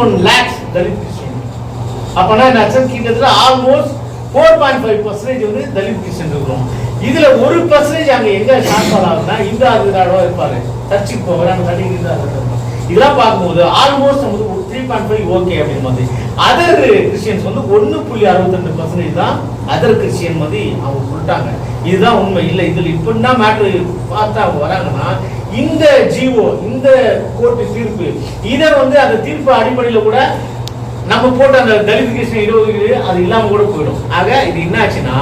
One lakhs Dalit Christian அப்பனா என்ன கிட்டத்தட்ட almost four point five percentage வந்து தலித் கிறிஸ்டியன் இருக்கிறோம். இதுல ஒரு பர்சன்டேஜ் அங்க எங்க ட்ரான்ஸ்ஃபர் ஆகுதுன்னா இந்த ஆதிராடவா இருப்பாரு. சர்ச்சுக்கு போவார் அந்த தண்ணி இதெல்லாம் பார்க்கும்போது ஆல்மோஸ்ட் நமக்கு ஒரு த்ரீ பாயிண்ட் ஃபைவ் ஓகே அப்படின்னு மாதிரி. அதர் கிறிஸ்டியன்ஸ் வந்து ஒன்று புள்ளி அறுபத்தெண்டு பர்சன்டேஜ் தான் அதர் கிறிஸ்டியன் மாதிரி அவங்க சொல்லிட்டாங்க. இதுதான் உண்மை. இல்லை இதில் இப்படின்னா மேட்ரு பார்த்தா அவங்க வராங்கன்னா இந்த ஜீவோ இந்த கோர்ட்டு தீர்ப்பு இதை வந்து அந்த தீர்ப்பு அடிப்படையில் கூட நம்ம போட்ட அந்த தலித் கிருஷ்ணன் இருபது அது இல்லாம கூட போயிடும். ஆக இது என்ன ஆச்சுன்னா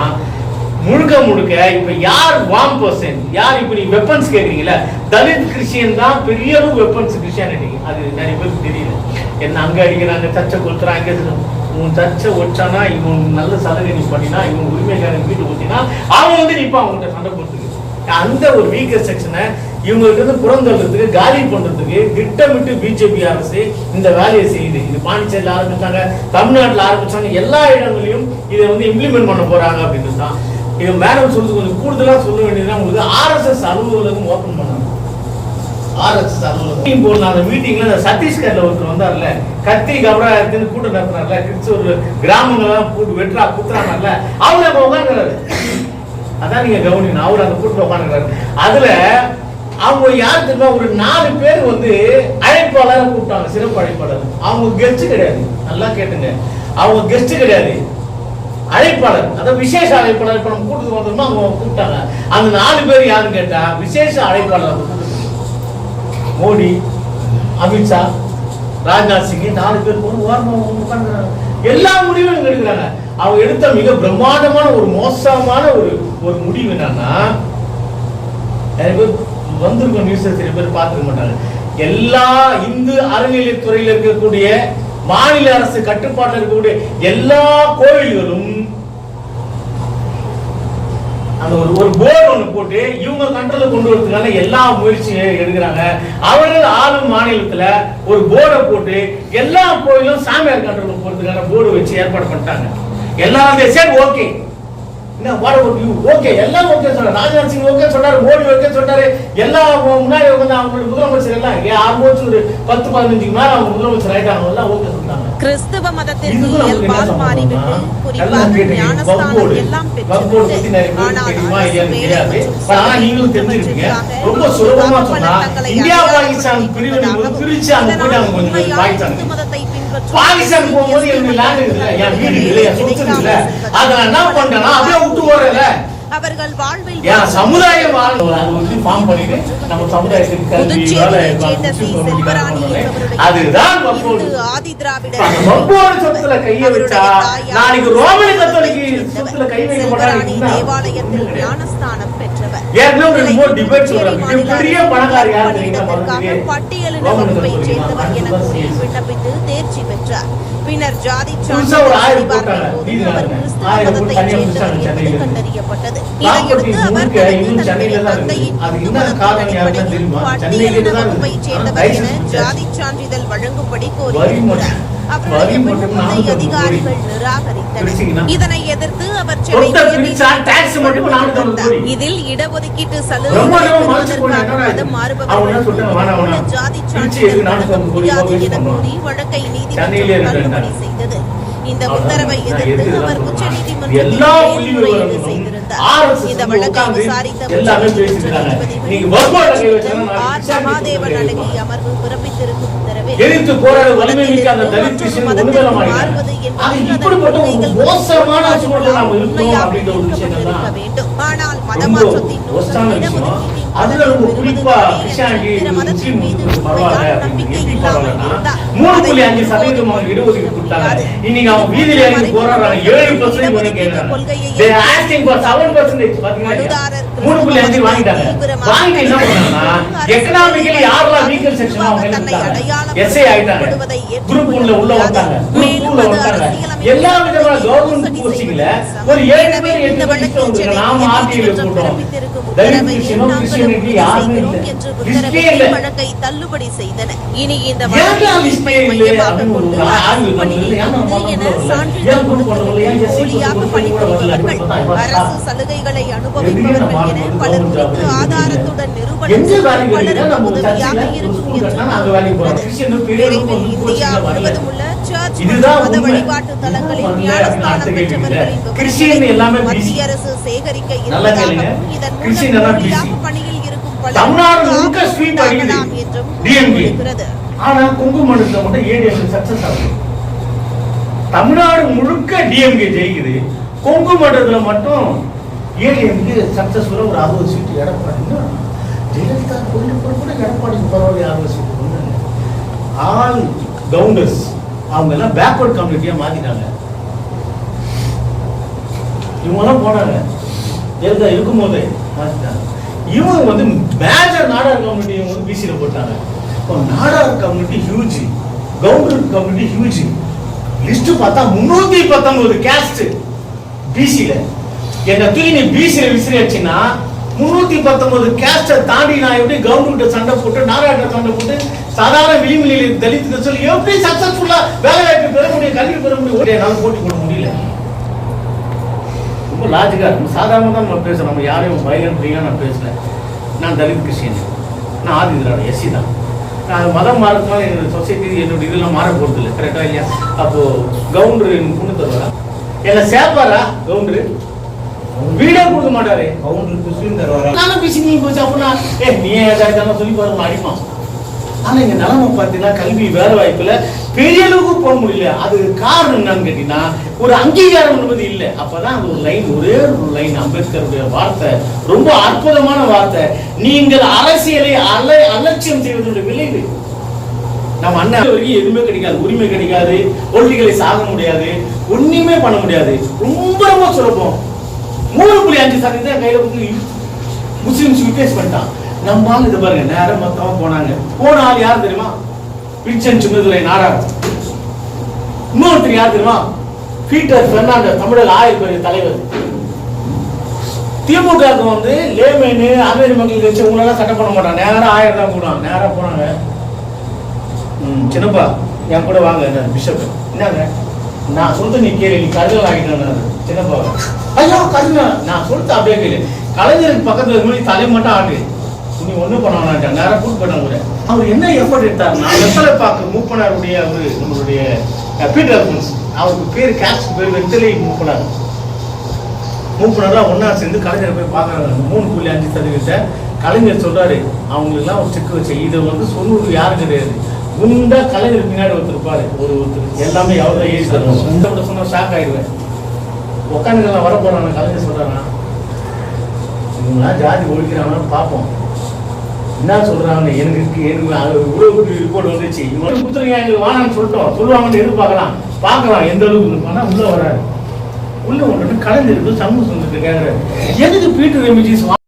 முழுக்க முழுக்க இப்ப யார் வாம் பர்சன் யார் இப்ப நீ வெப்பன்ஸ் கேக்குறீங்களா தலித் கிறிஸ்டியன் தான் பெரிய அளவு வெப்பன்ஸ் கிறிஸ்டியானிட்டி. அது நிறைய பேருக்கு தெரியல. என்ன அங்க அடிக்கிறாங்க தச்சை கொளுத்துறாங்க அங்க உன் தச்சை ஒட்டானா இவன் நல்ல சலுகை நீ பண்ணினா இவன் உரிமைக்காரன் வீட்டு ஊத்தினா அவன் வந்து நிப்பான் அவங்கள்ட்ட சண்டை போட்டுக்கு அந்த ஒரு வீக்கர் செக்ஷனை இவங்களுக்கு இருந்து புறந்தள்ளுறதுக்கு காலி பண்றதுக்கு திட்டமிட்டு பிஜேபி அரசு இந்த வேலையை செய்யுது. இது பாண்டிச்சேரியில் ஆரம்பிச்சாங்க தமிழ்நாட்டில் ஆரம்பிச்சாங்க எல்லா இடங்களையும் இதை வந்து இம்ப்ளிமெண்ட் பண்ண போறாங்க அப்படின்னு தான். இது மேடம் சொல்றது கொஞ்சம் கூடுதலா சொல்ல வேண்டியதுன்னா உங்களுக்கு ஆர்எஸ்எஸ் அலுவலகம் ஓப்பன் பண்ணாங்க ஆர்எஸ்எஸ் அலுவலகம். இப்போ அந்த மீட்டிங்ல அந்த சத்தீஸ்கர்ல ஒருத்தர் வந்தார்ல கத்தி கபடா கூட்டம் நடத்துறாருல கிறிஸ்தவர் கிராமங்கள்லாம் கூட்டு வெட்டுறா குத்துறாங்கல்ல அவர் அங்க உட்காந்துறாரு அதான் நீங்க கவனிக்கணும் அவர் அந்த கூட்டம் உட்காந்துறாரு அதுல அவங்க யார் தெரியுமா? ஒரு நாலு பேர் வந்து அழைப்பாளர் கூப்பிட்டாங்க சிறப்பு அழைப்பாளர். அவங்க கெஸ்ட் கிடையாது. நல்லா கேட்டுங்க. அவங்க கெஸ்ட் கிடையாது. அழைப்பாளர். அதாவது விசேஷ அழைப்பாளர் இப்ப நம்ம கூட்டத்துக்கு வந்தோம்னா அவங்க கூப்பிட்டாங்க. அந்த நாலு பேர் யாருன்னு கேட்டா விசேஷ அழைப்பாளர் மோடி அமித்ஷா ராஜ்நாத் சிங் நாலு பேர் போய் ஓரமாக எல்லா முடிவும் எடுக்கிறாங்க. அவங்க எடுத்த மிக பிரம்மாண்டமான ஒரு மோசமான ஒரு ஒரு முடிவு என்னன்னா நிறைய பேர் வந்திருக்கும் நியூஸ் சில பேர் பார்த்துக்க மாட்டாங்க. எல்லா இந்து அறநிலையத்துறையில் இருக்கக்கூடிய மாநில அரசு கட்டுப்பாட்டில் இருக்கக்கூடிய எல்லா கோவில்களும் அந்த ஒரு ஒரு போர்டு ஒன்று போட்டு இவங்க கண்ட்ரோல கொண்டு வரதுக்கான எல்லா முயற்சியும் எடுக்கிறாங்க. அவர்கள் ஆளும் மாநிலத்துல ஒரு போர்டை போட்டு எல்லா கோயிலும் சாமியார் கண்ட்ரோல போறதுக்கான போர்டு வச்சு ஏற்பாடு பண்ணிட்டாங்க. எல்லாரும் சரி ஓகே என்ன வாட் அபவுட் யூ ஓகே எல்லாம் ஓகே சொல்றாரு. ராஜ்நாத் சிங் ஓகே சொல்றாரு மோடி ஓகே சொல்றாரு. எல்லா முன்னாடி உட்காந்து அவங்களோட முதலமைச்சர் எல்லாம் ஆல்மோஸ்ட் ஒரு பத்து பதினஞ்சுக்கு மேல அவங்க முதலமைச்சர் ஆயிட்டாங்க. எல்லாம் ஓகே சொல்றாங்க. கிறிஸ்துவ மதத்திற்கு இயல்பால் மாறிவிட்டு குறிப்பாக ஞானஸ்தானம். எல்லாம் நீங்களும் ரொம்ப சுலபமா சொன்னா, இந்தியா, பாகிஸ்தான் பிரிவினை பிரிச்சு இதனால் போயிட்டாங்க கொஞ்சம் பாகிஸ்தான். பாகிஸ்தான் போகும்போது எனக்கு லேண்ட் இருக்குல்ல என் வீடு இருக்குல்ல என் சொத்து இருக்குல்ல. அதை நான் என்ன பண்றேன்னா அப்படியே விட்டு போறேன்ல அவர்கள் வாழ்வில் என் சமுதாயம் ஃபார்ம் பண்ணிட்டு நம்ம சமுதாயத்துக்கு அதுதான் ஆதி திராவிட அந்த வக்போர்டு சொத்துல கைய வச்சா நாளைக்கு ரோமனி கத்தோலிக்கு வைக்க செல்வராணி தேவாலயத்தில் ஞானஸ்தானம் பெற்றவர். பட்டியலின வகுப்பை சேர்ந்தவர் என கூறி. விண்ணப்பித்து தேர்ச்சி பெற்றார். பின்னர் ஜாதி சேர்ந்தவர். கண்டறியப்பட்டது. இதையடுத்து அவர் தன்னுடைய தந்தையின் இந்து மதத்தின் அடிப்படையில்? பட்டியலின வகுப்பை. சேர்ந்தவர் என ஜாதி சான்றிதழ் வழங்கும்படி கோரியிருக்கிறார். அவருடைய விண்ணப்பத்தை அதிகாரிகள்? நிராகரித்தனர் இதனை எதிர்த்து அவர் சென்னை கோடி. இதில் இடஒதுக்கீட்டு போனா பெறுவதற்காக என்னடா இது? மதம் அவங்க என்ன சொல்றாங்க? வேணாம், மாறுபவர்கள் வேணாம். ஜாதி சான்றிதழ் வழங்க முடியாது என கூறி வழக்கை நீதிமன்றம். தள்ளுபடி செய்தது இந்த. உத்தரவை எதிர்த்து அவர் இதெல்லாம் உச்ச சொல்றேன்? நீதிமன்றத்தில் எல்லா புள்ளி மேல்முறையீடு விவரங்களும் செய்திருந்தார் இந்த வழக்கை விசாரித்த ஆர் போறேன். அடங்கிய அமர்வு பிறப்பித்திருக்கும் உத்தரவில் எதிர்த்து போராட வலிமை மிக்க அந்த தலித் விஷயம் வேண்டும் ஆனால் மதமாற்றத்தின். இடஒதுக்கீட்டின் அதுல ரொம்ப குறிப்பா கிறிஸ்டியானிட்டி, முஸ்லிம் பரவாயில்ல எப்படி பரவாயில்லன்னா, மூணு புள்ளி அஞ்சு சதவீதம் அவங்க இடஒதுக்கீடு கொடுத்தாங்க. இன்னைக்கு அவங்க வீதியில இறங்கி போராடுறாங்க. ஏழு percent வந்து for 7% பாத்தீங்களா இல்லையா? மூணு புள்ளி அஞ்சு வாங்கிட்டாங்க. வாங்கிட்டு என்ன பண்ணாங்கன்னா, economically யாரெல்லாம் section ஓ அவங்க? SA ஆயிட்டாங்க. Group உள்ள உள்ள வந்தாங்க. Two ல வந்தாங்க. எல்லா விதமான government postingல ஒரு ஏழு பேர் எட்டு. நாம RTI ல போட்டோம். தலித் கிறிஸ்டியனோ, யாருமே. லிஸ்டே இல்லை. வழக்கை தள்ளுபடி செய்தன. இனி இந்த மையமாக கொண்டு அரசு பணியில் என? சான்றிதழ் எஸ்சி போலியாக பணிபுரிபவர்கள். அரசு சலுகைகளை அனுபவிப்பவர்கள் என பலர் குறித்து ஆதாரத்துடன் நிரூபணம் செய்ய பலருக்கு உதவியாக இருக்கும் என்று விரைவில் இந்தியா. முழுவதும் உள்ள சர்ச் இதுதான் மற்றும் மத உண்மை. வழிபாட்டு தலங்களில் இதுதான் உண்மை ஞானஸ்தானம் அப்படின்னு பெற்றவர்களின் அர்த்தம் கிறிஸ்டியன் விவரங்களை எல்லாமே மத்திய busy. அரசு சேகரிக்க நல்லா கேளுங்க. இருப்பதாகவும் இதன் கிறிஸ்டியன் மூலம் எல்லாம் போலியாக busy. பணியில் இருக்கும் தமிழ்நாடு முழுக்க ஆபத்து sweep அடிக்குது. உண்டாகலாம் என்றும் DMK. கூறப்படுகிறது. ஆனா கொங்கு மண்டலத்துல மட்டும் ஏடிஎம் சக்சஸ் ஆகுது தமிழ்நாடு முழுக்க டிஎம்கே ஜெயிக்குது கொங்கு மண்டலத்துல மட்டும் ஏடிஎம்கே சக்சஸ்ஃபுல்லா ஒரு அறுபது சீட்டு எடப்பாடி இன்னும் ஜெயலலிதா கோயில் கூட எடப்பாடிக்கு பரவாயில்ல அறுபது சீட்டு ஆல் கவுண்டர்ஸ் அவங்க எல்லாம் பேக்வர்ட் கம்யூனிட்டியா இவங்க இவங்கெல்லாம் போனாங்க. ஜெயலலிதா இருக்கும்போதே மாத்திட்டாங்க. இவங்க வந்து மேஜர் நாடார் கம்யூனிட்டி இவங்க வந்து பிசியில் போட்டாங்க. இப்போ Nadar community huge Gounder community huge list பார்த்தா முன்னூத்தி பத்தொன்பது கேஸ்ட் பிசியில என்ன தூக்கி நீ பிசியில விசிறியாச்சுன்னா முன்னூத்தி பத்தொன்பது கேஸ்ட தாண்டி நான் எப்படி கவர்மெண்ட் சண்டை போட்டு நாராயண சண்டை போட்டு சாதாரண விளிம்புகளில் தலித்து சொல்லி எப்படி சக்சஸ்ஃபுல்லா வேலை வாய்ப்பு பெற முடியும் கல்வி பெற முடியும் ஒரே நாள் போட்டி போட முடியல. ரொம்ப லாஜிக்கா இருக்கும். சாதாரண தான் நம்ம பேசுறோம். நம்ம யாரையும் பயங்கர பிரியா நான் பேசல. நான் தலித் கிறிஸ்டியன். நான் ஆதி திராவிட எஸ்சி தான். நான் மதம் மாறதுனால என்னோட சொசைட்டி என்னோட இதெல்லாம் மாற போகிறது இல்லை. கரெக்டா இல்லையா? அப்போ கவுண்டரு எனக்கு பொண்ணு தருவாரா? என்ன சேர்ப்பாரா கவுண்டரு? வீடே கொடுக்க மாட்டாரு. கவுண்டர் கிறிஸ்டின் தருவாரா? நானும் பிசி நீ போச்சு அப்படின்னா ஏ நீ ஏதாவது சொல்லி பாருங்க அடிப்பான். ஆனா இங்க நிலைமை பார்த்தீங்கன்னா கல்வி வேலை வாய்ப்புல பெரிய அளவுக்கு போக முடியல. அது காரணம் என்னன்னு கேட்டீங்கன்னா ஒரு அங்கீகாரம் என்பது இல்லை. அப்பதான் அது ஒரு லைன் ஒரே ஒரு லைன் அம்பேத்கருடைய வார்த்தை ரொம்ப அற்புதமான வார்த்தை. நீங்கள் அரசியலை அல அலட்சியம் செய்வதனுடைய விளைவு. நம்ம அண்ணன் வரைக்கும் எதுவுமே கிடைக்காது உரிமை கிடைக்காது பொலிட்டிக்கலை சாக முடியாது ஒண்ணுமே பண்ண முடியாது. ரொம்ப ரொம்ப சுலபம் மூணு புள்ளி அஞ்சு சதவீதம் கையில கொடுத்து முஸ்லிம்ஸ் ரிப்ளேஸ் பண்ணிட்டான். நம்ம ஆள் இது பாருங்க நேரம் மொத்தமா போனாங்க. போன ஆள் யார் தெரியுமா? பிச்சன் சுமதுரை நாராயண் இன்னொருத்தர் யார் தெரியுமா? பீட்டர் பெர்னாண்டஸ் தமிழக ஆயுள் பெரிய தலைவர். திமுகவுக்கு வந்து லேமேனு அமீர் மக்கள் கட்சி உங்களெல்லாம் சட்டம் பண்ண மாட்டான் நேரம் ஆயிரம் தான் போடுவாங்க. நேரம் போனாங்க. ம், சின்னப்பா என் கூட வாங்க என்ன பிஷப். என்னங்க? நான் சொல்றது நீ கேளு நீ கருதல் ஆகிட்டாங்க சின்னப்பா ஐயோ கருதல். நான் சொல்றது அப்படியே கேளு. கலைஞருக்கு பக்கத்துல இருக்கும்போது தலை மட்டும் ஆட்டு. நீ ஒண்ணும் பண்ண வேண்டாம் நேரம் கூட்டு போயிட்டாங்க கூட. அவர் என்ன எஃபர்ட் நான் வெத்தலை பாக்கு மூப்பனாருடைய அவர் நம்மளுடைய பீட்டர் அவருக்கு பேர் கேட்ச் பேர் வெத்தலை மூப்பனார். மூப்பனர்லாம் ஒன்றா சேர்ந்து கலைஞர் போய் பார்க்கறாங்க. மூணு புள்ளி அஞ்சு சதவீதத்தை கலைஞர் சொல்றாரு. அவங்களுக்குலாம் ஒரு செக் வச்சு. இதை வந்து சொல்லுவது யாரும் கிடையாது. குண்டா கலைஞர் பின்னாடி ஒருத்தர் இருப்பாரு. ஒரு ஒருத்தர். எல்லாமே எவ்வளோ விட சொன்னா ஷாக் ஆயிடுவேன். உட்காந்துக்கலாம் வர போறாங்க கலைஞர் சொல்றாங்க இவங்களாம் ஜாதி ஒழிக்கிறாங்கன்னு பார்ப்போம். என்ன சொல்றாங்க எனக்கு எனக்கு அது இவ்வளவு ரிப்போர்ட் வந்துச்சு. இவங்க குத்துறீங்க எங்களுக்கு வானான்னு சொல்லிட்டோம். சொல்லுவாங்கன்னு எதிர்பார்க்கலாம். பார்க்கலாம் எந்த அளவுக்கு ஆனா உள்ள வராது உள்ள ஒன்று கலைஞருக்கு சமூக சொந்தத்தை கேட்கறாரு எதுக்கு பீட்டர் ரெமிஜிஸ்